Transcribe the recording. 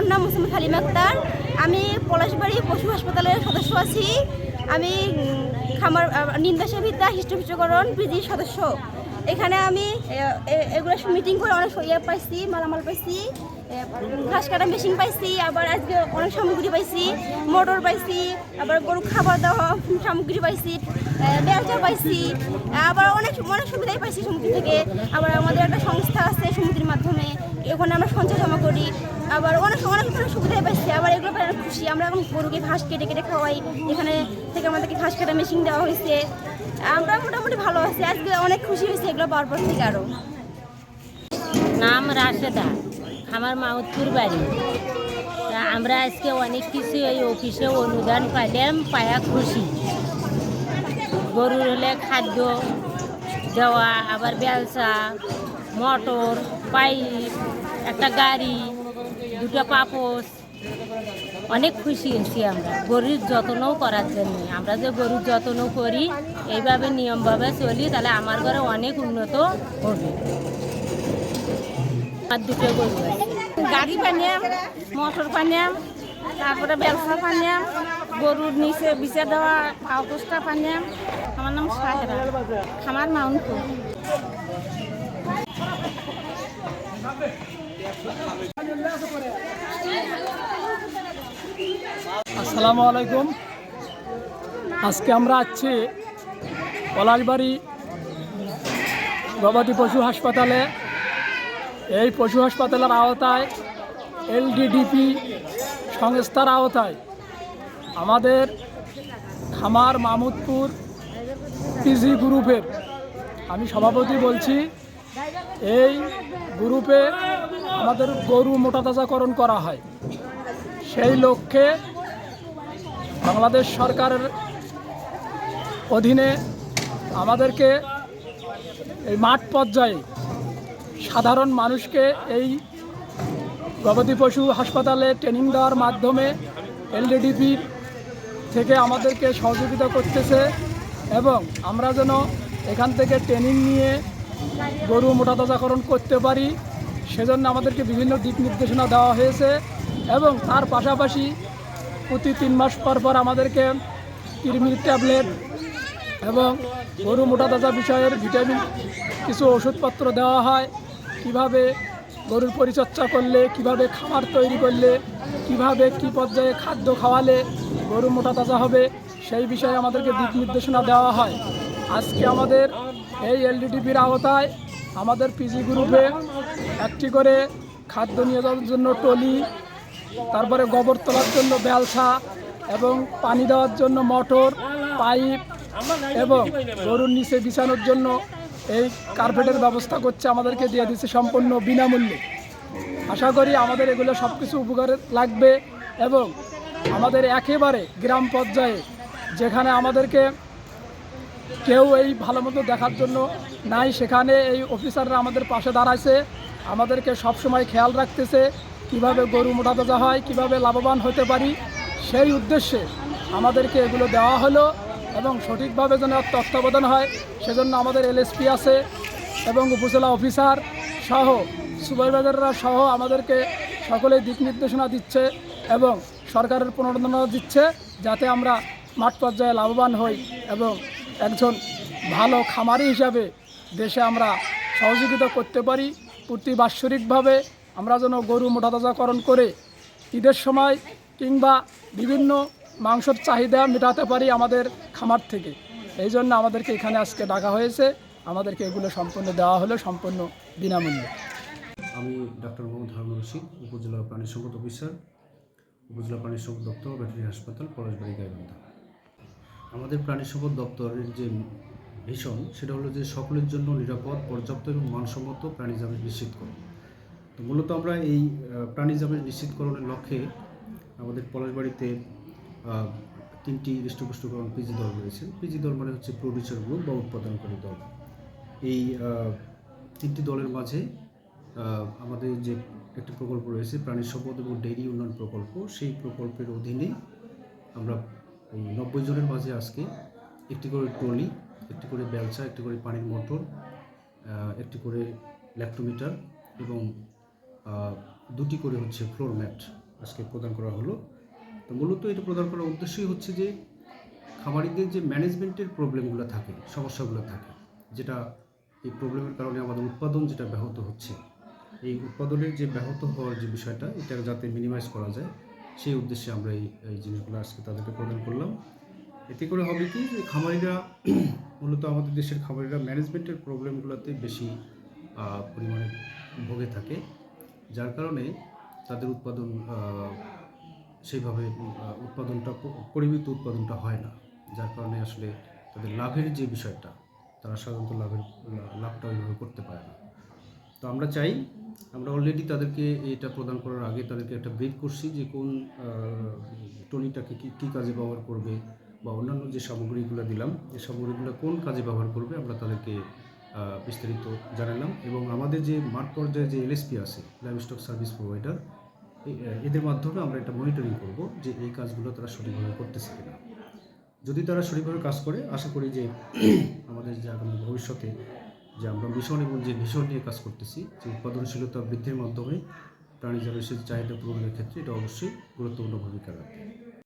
আমার নাম মোসাম্মদ হালিম আক্তার। আমি পলাশবাড়ি পশু হাসপাতালের সদস্য আছি। আমি খামার নিন্দাসা বিদ্যা হিষ্টপিষ্টকরণ পিজির সদস্য। এখানে আমি এগুলো মিটিং করে অনেক ইয়ে পাইছি, মালামাল পাইছি ঘাস কাটা মেশিন পাইছি, আবার আজকে অনেক সামগ্রী পাইছি, মোটর পাইছি, আবার গরু খাবার দেওয়া সামগ্রী পাইছি বেলচা পাইছি, আবার অনেক অনেক সুবিধাই পাইছি সমুদ্র থেকে। আবার আমাদের একটা সংস্থা আছে সমুদ্রের মাধ্যমে, ওখানে আমরা সঞ্চয় জমা করি, আবার অনেক অনেক ধরনের সুবিধাই পাইছি, আবার এগুলো খুশি। আমরা এখন গরুকে ঘাস কেটে কেটে খাওয়াই, এখানে থেকে আমাদেরকে ঘাস কাটা মেশিন দেওয়া হয়েছে। আমরা মোটামুটি ভালো আছি। আজকে অনেক খুশি হয়েছে এগুলো পাওয়ার পর থেকে নাম রাশেদা। আমার মাউতপুর বাড়ি। তা আমরা আজকে অনেক কিছু এই অফিসে অনুদান পাইলাম, পায়া খুশি। গরুর হলে খাদ্য দেওয়া, আবার বেলচা মোটর, পাইপ, একটা গাড়ি, দুটো পাপোস অনেক খুশি হয়েছি আমরা। গরুর যত্নও করার জন্য। আমরা যে গরুর যত্ন করি, এইভাবে নিয়মভাবে চলি, তাহলে আমার ঘরে অনেক উন্নত হবে। আর দুটো গরু গাড়ি পানিয়াম মোটর বানিয়াম তারপরে ব্যবসা বানিয়াম গরুর নিচে বিচে দেওয়া পাউকুসটা পানিয়াম আমার নাম সাহেরা। খামার মাউন্টপুর আসসালামু আলাইকুম। আজকে আমরা আছি পলাশবাড়ি গবাদি পশু হাসপাতালে। এই পশু হাসপাতালের আওতায় এলডিডিপি সংস্থার আওতায় আমাদের খামার মামুদপুর পিজি গ্রুপের আমি সভাপতি বলছি, এই গ্রুপে আমাদের গরু মোটাতাজাকরণ করা হয়। সেই লক্ষ্যে বাংলাদেশ সরকারের অধীনে আমাদেরকে এই মাঠ পর্যায়ে সাধারণ মানুষকে এই গবাদি পশু হাসপাতালে ট্রেনিং দেওয়ার মাধ্যমে এলডিডিপির থেকে আমাদেরকে সহযোগিতা করতেছে এবং আমরা যেন এখান থেকে ট্রেনিং নিয়ে গরু মোটাতাজাকরণ করতে পারি, সেজন্য আমাদেরকে বিভিন্ন দিক নির্দেশনা দেওয়া হয়েছে এবং তার পাশাপাশি প্রতি তিন মাস পর পর আমাদেরকে কৃমির ট্যাবলেট এবং গরু মোটাতাজা বিষয়ের ভিটামিন কিছু ওষুধপত্র দেওয়া হয়। কীভাবে গরুর পরিচর্যা করলে, কীভাবে খাবার তৈরি করলে, কীভাবে কি পর্যায়ে খাদ্য খাওয়ালে গরু মোটা তাজা হবে, সেই বিষয়ে আমাদেরকে দিক নির্দেশনা দেওয়া হয়। আজকে আমাদের এই এলডিডিপির আওতায় আমাদের পিজি গ্রুপে একটি করে খাদ্য নিয়ে যাওয়ার জন্য টলি তারপরে গোবর তোলার জন্য বেলসা এবং পানি দেওয়ার জন্য মোটর, পাইপ এবং গরুর নিচে বিছানোর জন্য এই কার্পেটের ব্যবস্থা করছে আমাদেরকে দিয়ে দিচ্ছে সম্পূর্ণ বিনামূল্যে। আশা করি আমাদের এগুলো সব কিছু উপকারে লাগবে এবং আমাদের একেবারে গ্রাম পর্যায়ে যেখানে আমাদেরকে কেউ এই ভালো মতো দেখার জন্য নাই, সেখানে এই অফিসাররা আমাদের পাশে দাঁড়াইছে, আমাদেরকে সবসময় খেয়াল রাখতেছে। কীভাবে গরু মোটাতাজা হয়, কীভাবে লাভবান হতে পারি, সেই উদ্দেশ্যে আমাদেরকে এগুলো দেওয়া হলো এবং সঠিকভাবে যেন তত্ত্বাবধান হয়, সেজন্য আমাদের এলএসপি আছে এবং উপজেলা অফিসার সহ সুপারভাইজাররা সহ আমাদেরকে সকলেই দিক নির্দেশনা দিচ্ছে এবং সরকারের পুনর্দনা দিচ্ছে যাতে আমরা মাঠ পর্যায়ে লাভবান হই এবং একজন ভালো খামারি হিসাবে দেশে আমরা সহযোগিতা করতে পারি, প্রতি বাৎসরিকভাবে আমরা যেন গরু মোটাতাজাকরণ করে ঈদের সময় কিংবা বিভিন্ন মাংসর চাহিদা মেটাতে পারি আমাদের খামার থেকে। এই জন্য আমাদেরকে এখানে আজকে ডাকা হয়েছে। আমাদেরকে এগুলো সম্পূর্ণ দেওয়া হলো সম্পূর্ণ বিনামূল্যে। আমি ডাক্তার মোহাম্মদ হারুন রশিদ, উপজেলা প্রাণী সম্পদ অফিসার, উপজেলা প্রাণী সম্পদ দপ্তর, ভেটেরিনারি হাসপাতাল পরশবাড়ি গাইবান্ধা। আমাদের প্রাণী সম্পদ দপ্তরের যে ভীষণ, সেটা হলো যে সকলের জন্য নিরাপদ, পর্যাপ্ত এবং মানসম্মত প্রাণী নিশ্চিত করা। তো মূলত আমরা এই আহ, প্রাণী জামেজ নিশ্চিতকরণের লক্ষ্যে আমাদের পলাশবাড়িতে তিনটি হৃষ্টপুষ্টকরণ পিজি দল রয়েছে। পিজি দল মানে হচ্ছে প্রডিউসার গ্রুপ বা উৎপাদনকারী দল। এই তিনটি দলের মাঝে আমাদের যে একটি প্রকল্প রয়েছে প্রাণী সম্পদ এবং ডেইরি উন্নয়ন প্রকল্প সেই প্রকল্পের অধীনে আমরা এই নব্বই জনের মাঝে আজকে একটি করে ট্রলি একটি করে ব্যবসা একটি করে পানির মোটর একটি করে ল্যাক্টোমিটার এবং দুটি করে হচ্ছে ফ্লোর ম্যাট আজকে প্রদান করা হলো। তো মূলত এটা প্রদান করার উদ্দেশ্যই হচ্ছে যে খামারিদের যে ম্যানেজমেন্টের প্রবলেমগুলো থাকে, সমস্যাগুলো থাকে, যেটা এই প্রবলেমের কারণে আমাদের উৎপাদন যেটা ব্যাহত হচ্ছে, এই উৎপাদনের যে ব্যাহত হওয়ার যে বিষয়টা এটা যাতে মিনিমাইজ করা যায়, সেই উদ্দেশ্যে আমরা এই এই জিনিসগুলো আজকে তাদেরকে প্রদান করলাম। এতে করে হবে কি যে খামারিরা, মূলত আমাদের দেশের খামারিরা ম্যানেজমেন্টের প্রবলেমগুলোতে বেশি পরিমাণে ভোগে থাকে। যার কারণে তাদের উৎপাদন সেইভাবে উৎপাদনটা পরিমিত উৎপাদনটা হয় না। যার কারণে আসলে তাদের লাভের যে বিষয়টা, তারা সাধারণত লাভের লাভটা ওইভাবে করতে পারে না। তো আমরা চাই, আমরা অলরেডি তাদেরকে এটা প্রদান করার আগে তাদেরকে একটা ব্রিফ করছি যে কোন টনিটাকে কী কী কাজে ব্যবহার করবে বা অন্যান্য যে সামগ্রীগুলো দিলাম, এই সামগ্রীগুলো কোন কাজে ব্যবহার করবে, আমরা তাদেরকে বিস্তারিত জানালাম এবং আমাদের যে মাঠ পর্যায়ে যে এলএসপি আছে লাইভ স্টক সার্ভিস প্রোভাইডার এদের মাধ্যমে আমরা একটা মনিটরিং করব যে এই কাজগুলো তারা সঠিকভাবে করতেছে কিনা। যদি তারা সঠিকভাবে কাজ করে, আশা করি যে আমাদের যে আগামী ভবিষ্যতে যে আমরা মিশন এবং যে মিশন নিয়ে কাজ করতেছি, যে উৎপাদনশীলতা বৃদ্ধির মাধ্যমে প্রাণী জনসের চাহিদা পূরণের ক্ষেত্রে এটা অবশ্যই গুরুত্বপূর্ণ ভূমিকা রাখবে।